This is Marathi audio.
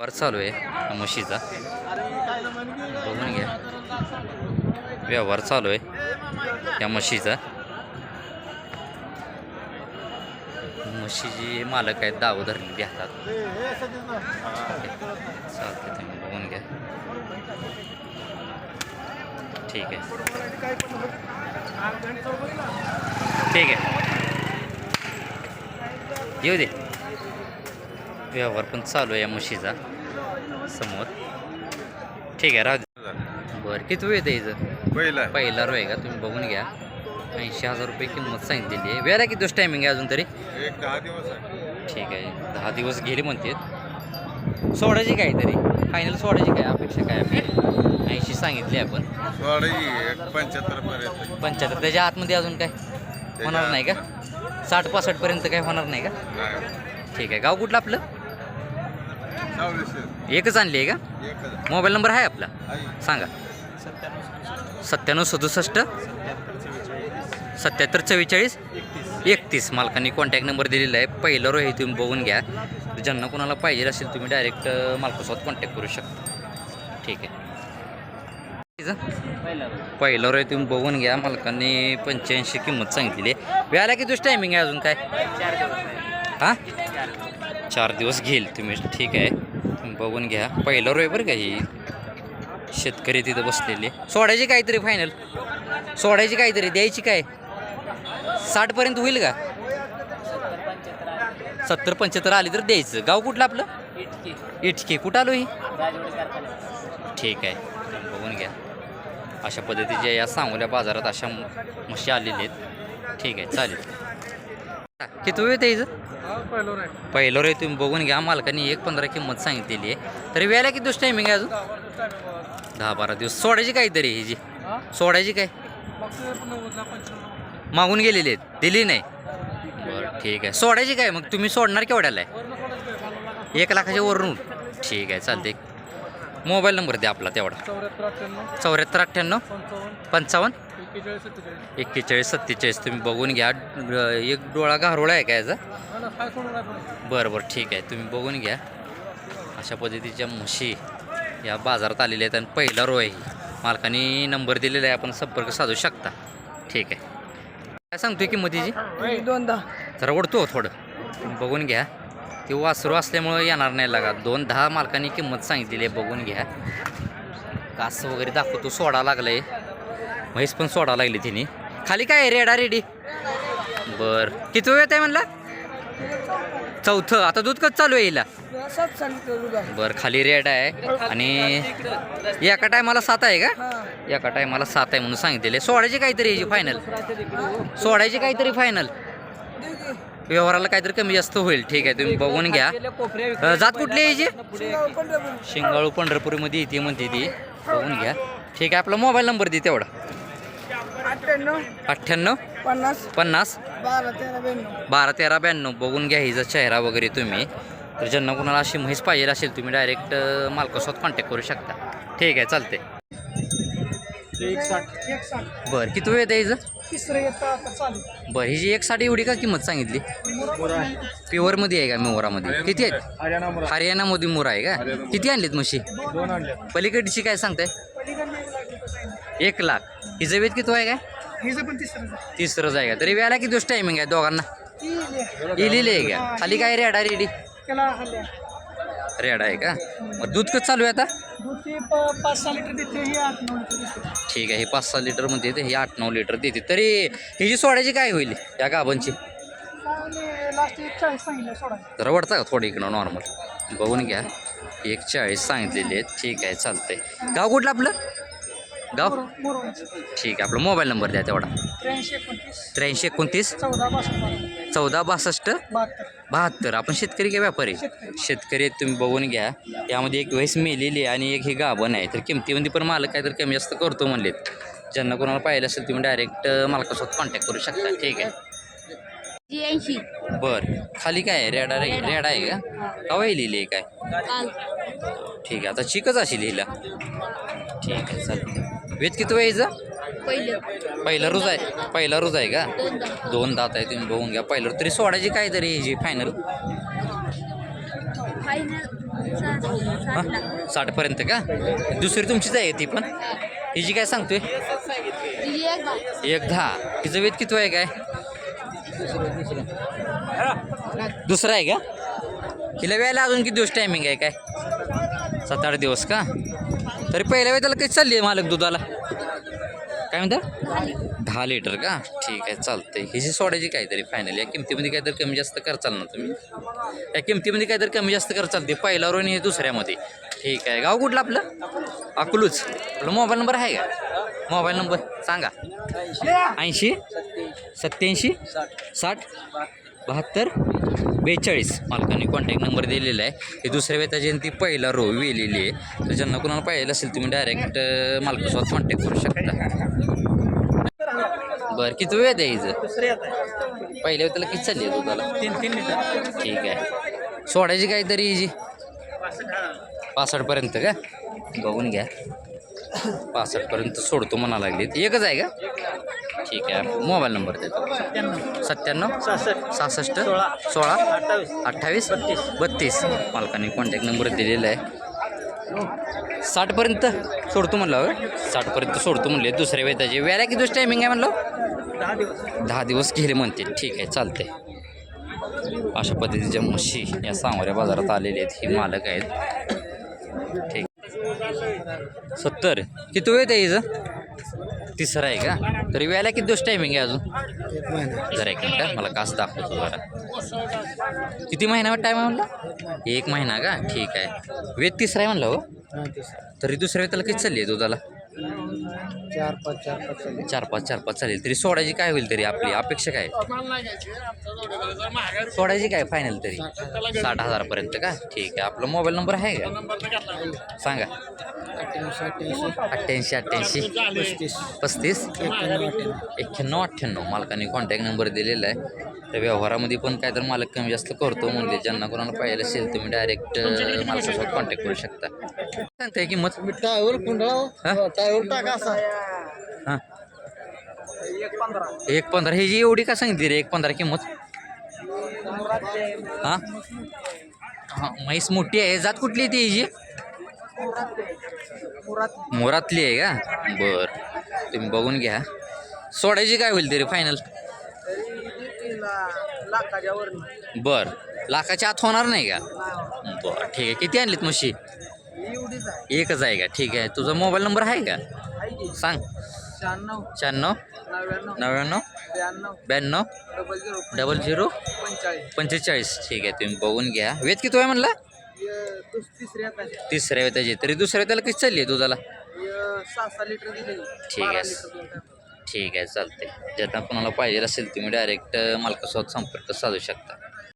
वर चालू आहे म्हशीचा. बघून घ्या. व्यवहार चालू आहे त्या म्हशीचा. म्हशीची मालक आहेत दाव धरलेली हातात चालते तुम्ही बघून घ्या. ठीक आहे. ठीक आहे. येऊ दे. व्यवहार पण चालू आहे या म्हशीचा. समोर. ठीक आहे राहू दे बरं किती वेळ द्यायचं पहिला. पहिला रो आहे का? तुम्ही बघून घ्या. ऐंशी हजार रुपये किंमत सांगितलेली आहे. वेळा किती दिवस टायमिंग आहे अजून तरी? एक दहा दिवस ठीक आहे. दहा दिवस गेले म्हणते सोडायची काय तरी? फायनल सोडायची काय? अपेक्षा काय आपली? ऐंशी सांगितली आपण. पंच्याहत्तर पर्यंत. पंच्याहत्तर. त्याच्या आतमध्ये अजून काय? होणार नाही का? साठ पासष्टपर्यंत काय होणार नाही का? ठीक आहे. गाव कुठलं आपलं? एकच आणली आहे का? मोबाईल नंबर आहे आपला. सांगा. सत्त्याण्णव सदुसष्ट सत्याहत्तर चव्वेचाळीस एकतीस. मालकांनी कॉन्टॅक्ट नंबर दिलेला आहे. पहिलं रो हे तुम्ही बघून घ्या. ज्यांना कोणाला पाहिजे असेल तुम्ही डायरेक्ट मालकासोबत कॉन्टॅक्ट करू शकता. ठीक आहे. पहिलं रो हे तुम्ही बघून घ्या. मालकांनी पंच्याऐंशी किंमत सांगितलेली आहे. व्याला किती दिवस टायमिंग आहे अजून काय? हां? चार दिवस घेईल तुम्ही. ठीक आहे. बघून घ्या. पहिलं रोय बरं का ही? शेतकरी तिथं बसलेले. सोडायची काहीतरी फायनल सोडायची काहीतरी द्यायची काय? साठपर्यंत होईल का? सत्तर पंच्याहत्तर आली तर द्यायचं. गाव कुठलं आपलं? इटके. कुठं आलो ही? ठीक आहे. बघून घ्या. अशा पद्धतीच्या या सांगोल्या बाजारात अशा म्हशी आलेल्या आहेत. ठीक आहे चालेल. किती वेळ द्यायचं पहिलं रे तुम्ही बघून घ्या. मालकाने एक पंधरा किंमत सांगितलेली आहे. तरी वेळेला किती दिवस टायमिंग आहे अजून? दहा बारा दिवस. सोडायची काहीतरी ही जी? सोडायची काय? मागून गेलेली आहेत. दिली नाही. बरं ठीक आहे. सोडायची काय? मग तुम्ही सोडणार केवढ्याला आहे? एक लाखाच्या वरून. ठीक आहे चालते मोबाईल नंबर द्या आपला तेवढा. चौऱ्याहत्तर अठ्ठ्याण्णव. चौऱ्याहत्तर अठ्ठ्याण्णव पंचावन्न. पंचावन्न? एक्केचाळीस सत्तेचाळीस. एक्केचाळीस सत्तेचाळीस तुम्ही बघून घ्या. ड- एक डोळा घारोळा आहे का याचा? हा ना काय सोडून आपण बरं बरं ठीक आहे. तुम्ही बघून घ्या. अशा पद्धतीच्या म्हशी या बाजारात आलेल्या आहेत. आणि पहिला रो आहे ही. मालकाने नंबर दिलेला आहे. आपण संपर्क साधू शकता. ठीक आहे. काय सांगतोय किंमतीची? दोनदा. जरा ओढतो थोडं. तुम्ही बघून घ्या. ते वासरू असल्यामुळं येणार नाही लागा. दोन दहा मालकांनी किंमत सांगितलेली आहे बघून घ्या. कास वगैरे दाखवतो सोडा लागलाय. म्हैस पण सोडा लागली तिने. खाली काय आहे? रेडा रेडी? बर. किती वेळ आहे म्हणला? चौथं. आता दूध कसं चालू आहे हिला? बरं बर खाली रेड आहे. आणि एका टायमाला सात आहे का? एका टायमाला सात आहे म्हणून सांगितलेले सोडायची काहीतरी याची फायनल सोडायची काहीतरी फायनल व्यवहाराला काहीतरी कमी जास्त होईल. ठीक आहे तुम्ही बघून घ्या. अ, जात कुठली आहे याची शिंगाळू पंढरपूरमध्ये येते म्हणते ती. बघून घ्या. ठीक आहे आपला मोबाईल नंबर दे तेवढा. अठ्ठ्याण्णव. अठ्ठ्याण्णव? पन्नास. पन्नास? बारा तेरा ब्याण्णव. बारा तेरा ब्याण्णव. बघून घ्या हिचा चेहरा वगैरे तुम्ही. तर ज्यांना कोणाला अशी म्हैस पाहिजे असेल तुम्ही डायरेक्ट मालकासोबत कॉन्टॅक्ट करू शकता. ठीक आहे चालते बरं किती वेळ द्यायचं? तिसरं येतं आता चालू. बरं ही जी एक साठी एवढी का किंमत सांगितली? प्युअरमध्ये आहे का मोरामध्ये? किती आहेत? हरियाणा हरियाणामध्ये मोर आहे का? किती आणलीत म्हशी? दोन आणले पलीकडची काय सांगताय? एक लाख हिचं वेद किती आहे काय? हिचं पण तिसरं तिसरंच आहे का? तरी वेळेला किती दिवस टायमिंग आहे दोघांना? लिहिलेली आहे. का? खाली काय रेडा रेडी? त्याला हल्ल्या रेडा आहे का? मग दूध कसं चालू आहे आता? दूध ते प- पाच सहा लिटर देते ही आठ नऊ लिटर देते. ठीक आहे हे पाच सहा लिटरमध्ये येते हे आठ नऊ लिटर देते. तरी ही जी सोडायची काय होईल या गाबांची लास्ट एक चाळीस सांगितलं सोडा जरा का थोडं इकडं नॉर्मल बघून घ्या. एक चाळीस सांगितलेली आहेत. ठीक आहे चालतंय. गाव कुठलं आपलं? गाव? ठीक आहे आपला मोबाईल नंबर द्या तेवढा. त्र्याऐंशी एकोणतीस. त्र्याऐंशी एकोणतीस? चौदा बासष्ट चौदा बासष्ट? बहात्तर. आपण शेतकरी का व्यापारी? शेतकरी. तुम्ही बघून घ्या. यामध्ये एक वेळेस मेलेली आहे आणि एक ही गाभण आहे. तर किमतीमध्ये पण मालक काहीतरी कमी जास्त करतो म्हणलेत. ज्यांना कोणाला पाहिजे असेल तुम्ही डायरेक्ट मालकासोबत कॉन्टॅक्ट करू शकता. ठीक आहे. बर. खाली काय आहे? रेडा रे रेडा आहे का? कवा लिहिली आहे काय? ठीक आहे. आता चिकच असेल हिला. ठीक आहे चालेल वेद किती व्हायचं पहिलं. पहिला रोज आहे? पहिला रोज आहे का? दोन दात आहे तुम्ही बघून घ्या. पहिलं तरी सोडायची काय तरी ही जी फायनल हां? साठपर्यंत का? दुसरी तुमचीच आहे ती पण? हिची काय सांगतोय? एक दहा. तिचं वेद किती आहे काय? दुसरं आहे का? हिला वेळेला अजून किती दिवस टायमिंग आहे काय? सात आठ दिवस का? तरी पहिल्या वेळेला काही चालली आहे मालक दुधाला? काय म्हणतात दहा लिटर. का? ठीक आहे चालतंय. हिची सोडायची काहीतरी फायनल या किमतीमध्ये काहीतरी कमी जास्त करचाल ना तुम्ही? या किमतीमध्ये काहीतरी कमी जास्त करचाल ते पहिल्यावर आणि हे दुसऱ्यामध्ये. ठीक आहे. गाव कुठलं आपलं? अकलूच आपला मोबाईल नंबर आहे का? मोबाईल नंबर सांगा. ऐंशी. सत्याऐंशी साठ? बहात्तर बेचाळीस. मालकाने कॉन्टॅक्ट नंबर दिलेला आहे. हे दुसऱ्या वेता जयंती पहिला रो वेलेली आहे. तर ज्यांना कोणाला पाहिजे असेल तुम्ही डायरेक्ट मालकासोबत कॉन्टॅक्ट करू शकता. बरं किती वेळ द्यायचं दुसरे पहिल्या वेळेला किती चालली आहे दुधाला? तीन तीन लिटर ठीक आहे. सोडायची काहीतरी हिची? पासष्टपर्यंत का? बघून घ्या. पासष्टपर्यंत सोडतो म्हणा लागलीत. एकच आहे का? ठीक आहे. मोबाईल नंबर देतो. सत्त्याण्णव. सहासष्ट. सहासष्ट? सोळा. सोळा? अठ्ठावीस. अठ्ठावीस? बत्तीस. बत्तीस. मालकाने कॉन्टॅक्ट नंबर दिलेला आहे. साठपर्यंत सोडतो म्हणलं? साठपर्यंत सोडतो म्हणले. दुसऱ्या वेताचे. वेळा किती दिवस टायमिंग आहे म्हणलं? दहा दिवस. दहा दिवस गेले म्हणते. ठीक आहे चालते अशा पद्धतीच्या म्हशी या सांगोऱ्या बाजारात आलेल्या आहेत. ही मालक आहेत. ठीक. सत्तर. किती वेळ आहे हिचं? तिसरं आहे का? तरी वेळेला किती दिवस टायमिंग आहे अजून? जरा एक मिनटं मला कास दाखवतो जरा. किती महिना टाईम आहे म्हणला? एक महिना का? ठीक आहे. वेद तिसरा आहे म्हणलं हो? तरी दुसऱ्या वेळेला किती चालली आहे दुधाला? चार पाच चार पाच चालेल. चार पाच चार पाच चालेल तरी सोडायची काय होईल तरी आपली? अपेक्षा काय? सोडायची काय फायनल तरी? साठ हजारपर्यंत का? ठीक आहे. आपला मोबाईल नंबर आहे का? सांगा. अठ्ठ्याऐंशी अठ्ठ्याऐंशी अठ्ठ्याऐंशी अठ्ठ्याऐंशी पस्तीस. पस्तीस? एक्क्याण्णव अठ्ठ्याण्णव. एक्क्याण्णव अठ्ठ्याण्णव. मालकाने कॉन्टॅक्ट नंबर दिलेला आहे. त्या व्यवहारामध्ये पण काय तर मालक कमी जास्त करतो म्हणले. ज्यांना कोणाला पाहिजे असेल तुम्ही डायरेक्ट मालकासोबत कॉन्टॅक्ट करू शकता. सांगताय किंमत टायवर हा? कुंडळा टायवर टाका असा. हां? एक पंधरा. ही जी एवढी का सांगितली रे एक पंधरा किंमत? हां? हां म्हैस मोठी आहे. जात कुठली आहे ती हिची मोरातली आहे का? बर. तुम्ही बघून घ्या. सोडायची काय होईल तरी फायनल बर. लाखाच्या आत होणार नाही का? बरं. ठीक आहे. किती आणलीत म्हशी? एकच आहे का? ठीक आहे. तुझा मोबाईल नंबर आहे का? सांग. शहाण्णव. शहाण्णव नव्याण्णव. ब्याण्णव. डबल झिरो पंचेचाळीस. ठीक आहे. तुम्ही बघून घ्या. वेद किती आहे म्हणला? तिसऱ्या वेताची. तरी दुसऱ्या वेताला किती चालली आहे दुधाला? ठीक आहे. ठीक आहे चालते ज्यांना कोणाला पाहिजे असेल तुम्ही डायरेक्ट मालकासोबत संपर्क साधू शकता.